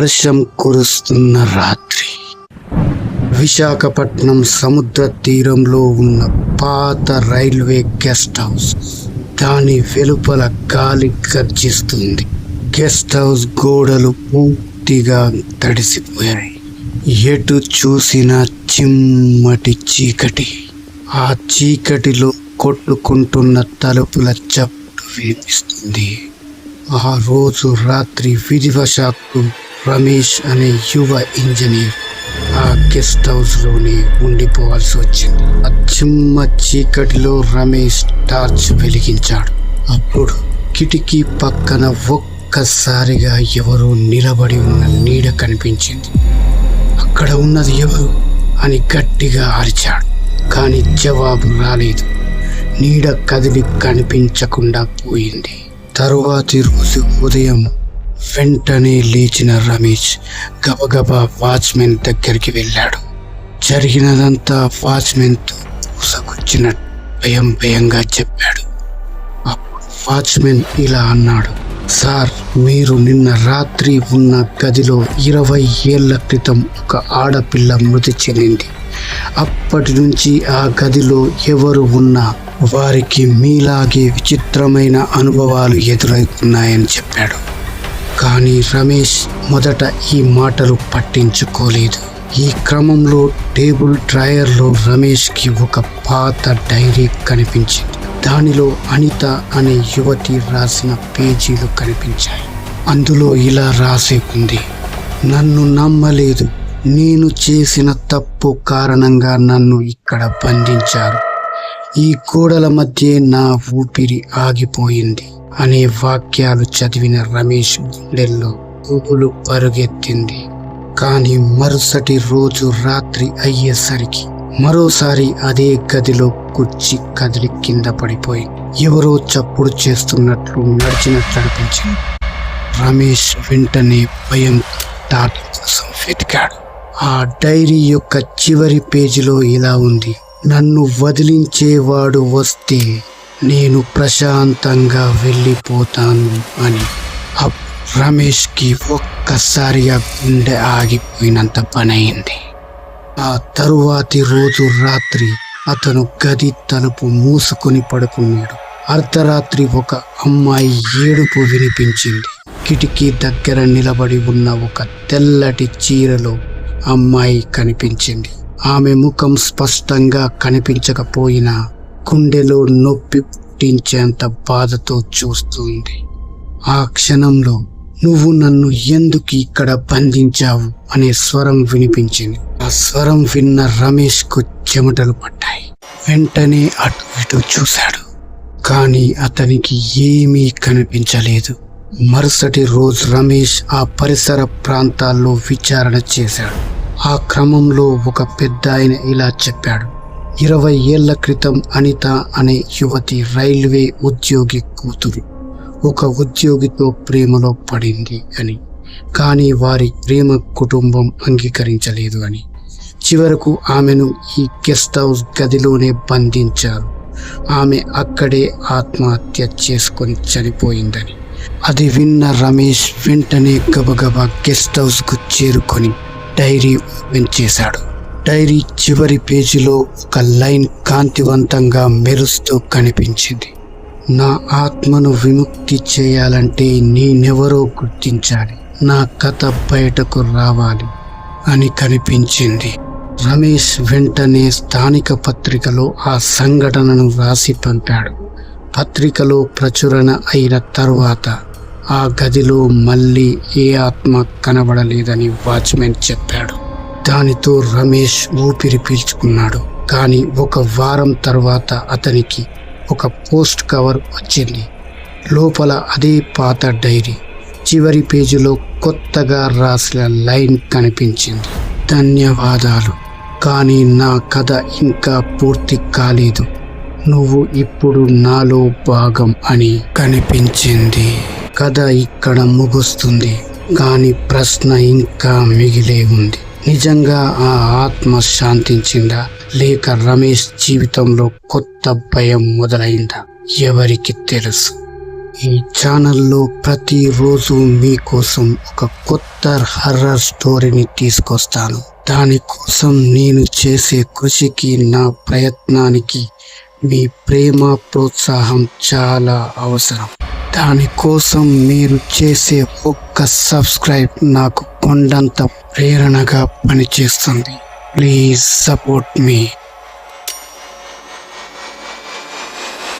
వర్షం కురుస్తున్న రాత్రి. విశాఖపట్నం సముద్ర తీరంలో ఉన్న పాత రైల్వే గెస్ట్ హౌస్ దాని వెలుపల గాలి గర్జిస్తుంది. గెస్ట్ హౌస్ గోడలు పూర్తిగా తడిసిపోయాయి. ఎటు చూసిన చిమ్మటి చీకటి. ఆ చీకటిలో కొట్టుకుంటున్న తలుపుల చప్పుడు వినిపిస్తుంది. ఆ రోజు రాత్రి విధివశాత్తు రమేష్ అనే యువ ఇంజనీర్ ఆ గెస్ట్ హౌస్లోనే ఉండిపోవాల్సి వచ్చింది. ఆ చిమ్మ చీకటిలో రమేష్ టార్చ్ వెలిగించాడు. అప్పుడు కిటికీ పక్కన ఒక్కసారిగా ఎవరో నిలబడి ఉన్న నీడ కనిపించింది. అక్కడ ఉన్నది ఎవరు అని గట్టిగా అరిచాడు కానీ జవాబు రాలేదు. నీడ కదిలి కనిపించకుండా పోయింది. తరువాతి రోజు ఉదయం వెంటనే లేచిన రమేష్ గబగబా వాచ్మెన్ దగ్గరికి వెళ్ళాడు. జరిగినదంతా వాచ్మెన్తో పూసకొచ్చిన భయం భయంగా చెప్పాడు. అప్పుడు వాచ్మెన్ ఇలా అన్నాడు సార్ మీరు నిన్న రాత్రి ఉన్న గదిలో ఇరవై ఏళ్ళ క్రితం ఒక ఆడపిల్ల మృతి చెందింది. అప్పటి నుంచి ఆ గదిలో ఎవరు ఉన్నా వారికి మీలాగే విచిత్రమైన అనుభవాలు ఎదురవుతున్నాయని చెప్పాడు. కానీ రమేష్ మొదట ఈ మాటలు పట్టించుకోలేదు. ఈ క్రమంలో టేబుల్ డ్రాయర్లో రమేష్కి ఒక పాత డైరీ కనిపించింది. దానిలో అనిత అనే యువతి రాసిన పేజీలు కనిపించాయి. అందులో ఇలా రాసి ఉంది నన్ను నమ్మలేదు. నేను చేసిన తప్పు కారణంగా నన్ను ఇక్కడ బంధించారు. ఈ గోడల మధ్య నా ఊపిరి ఆగిపోయింది అనే వాక్యాలు చదివిన రమేష్ గుండెల్లో ఊపులు పరుగెత్తింది. కానీ మరుసటి రోజు రాత్రి అయ్యేసరికి మరోసారి అదే గదిలో కుర్చీ కదిలి కింద పడిపోయి ఎవరో చప్పుడు చేస్తున్నట్లు నడిచినట్లు అనిపించింది. రమేష్ వెంటనే భయం దాటి కోసం వెతికాడు. ఆ డైరీ యొక్క చివరి పేజీలో ఇలా ఉంది. నన్ను వదిలించేవాడు వస్తే నేను ప్రశాంతంగా వెళ్ళిపోతాను అని. రమేష్కి ఒక్కసారిగా గుండె ఆగిపోయినంత పనయింది ఆ తరువాతి రోజు రాత్రి అతను గది తలుపు మూసుకొని పడుకున్నాడు. అర్ధరాత్రి ఒక అమ్మాయి ఏడుపు వినిపించింది. కిటికీ దగ్గర నిలబడి ఉన్న ఒక తెల్లటి చీరలో అమ్మాయి కనిపించింది. ఆమె ముఖం స్పష్టంగా కనిపించకపోయినా గుండెలో నొప్పి పుట్టించేంత బాధతో చూస్తుంది ఆ క్షణంలో నువ్వు నన్ను ఎందుకు ఇక్కడ బంధించావు అనే స్వరం వినిపించింది. ఆ స్వరం విన్న రమేష్కు చెమటలు పడ్డాయి. వెంటనే అటు ఇటు చూశాడు. కానీ అతనికి ఏమీ కనిపించలేదు. మరుసటి రోజు రమేష్ ఆ పరిసర ప్రాంతాల్లో విచారణ చేశాడు. ఆ క్రమంలో ఒక పెద్ద ఆయన ఇలా చెప్పాడు. ఇరవై ఏళ్ళ క్రితం అనిత అనే యువతి రైల్వే ఉద్యోగి కూతురు. ఒక ఉద్యోగితో ప్రేమలో పడింది అని. కానీ వారి ప్రేమ కుటుంబం అంగీకరించలేదు అని. చివరకు ఆమెను ఈ గెస్ట్ హౌస్ గదిలోనే బంధించారు. ఆమె అక్కడే ఆత్మహత్య చేసుకొని చనిపోయిందని. అది విన్న రమేష్ వెంటనే గబగబా గెస్ట్ హౌస్కు చేరుకొని డైరీ ఓపెన్ చేశాడు. డైరీ చివరి పేజీలో ఒక లైన్ కాంతివంతంగా మెరుస్తూ కనిపించింది. నా ఆత్మను విముక్తి చేయాలంటే నేనెవరో గుర్తించాలి. నా కథ బయటకు రావాలి అని కనిపించింది. రమేష్ వెంటనే స్థానిక పత్రికలో ఆ సంఘటనను రాసి పంపాడు. పత్రికలో ప్రచురణ అయిన తరువాత ఆ గదిలో మళ్ళీ ఏ ఆత్మ కనబడలేదని వాచ్మెన్ చెప్పాడు. దానితో రమేష్ ఊపిరి పీల్చుకున్నాడు. కానీ ఒక వారం తర్వాత అతనికి ఒక పోస్ట్ కవర్ వచ్చింది. లోపల అదే పాత డైరీ. చివరి పేజీలో కొత్తగా రాసిన లైన్ కనిపించింది. ధన్యవాదాలు. కానీ నా కథ ఇంకా పూర్తి కాలేదు. నువ్వు ఇప్పుడు నాలో భాగం అని కనిపించింది. కథ ఇక్కడ ముగుస్తుంది కానీ ప్రశ్న ఇంకా మిగిలే ఉంది. నిజంగా ఆ ఆత్మ శాంతించిందా? లేక రమేష్ జీవితంలో కొత్త భయం మొదలైందా? ఎవరికి తెలుసు? ఈ ఛానల్లో ప్రతిరోజు మీకోసం ఒక కొత్త హర్రర్ స్టోరీని తీసుకొస్తాను. దానికోసం నేను చేసే కృషికి నా ప్రయత్నానికి మీ ప్రేమ ప్రోత్సాహం చాలా అవసరం. దానికోసం మీరు చేసే ఒక్క సబ్స్క్రైబ్ నాకు కొండంత ప్రేరణగా పనిచేస్తుంది. Please support me.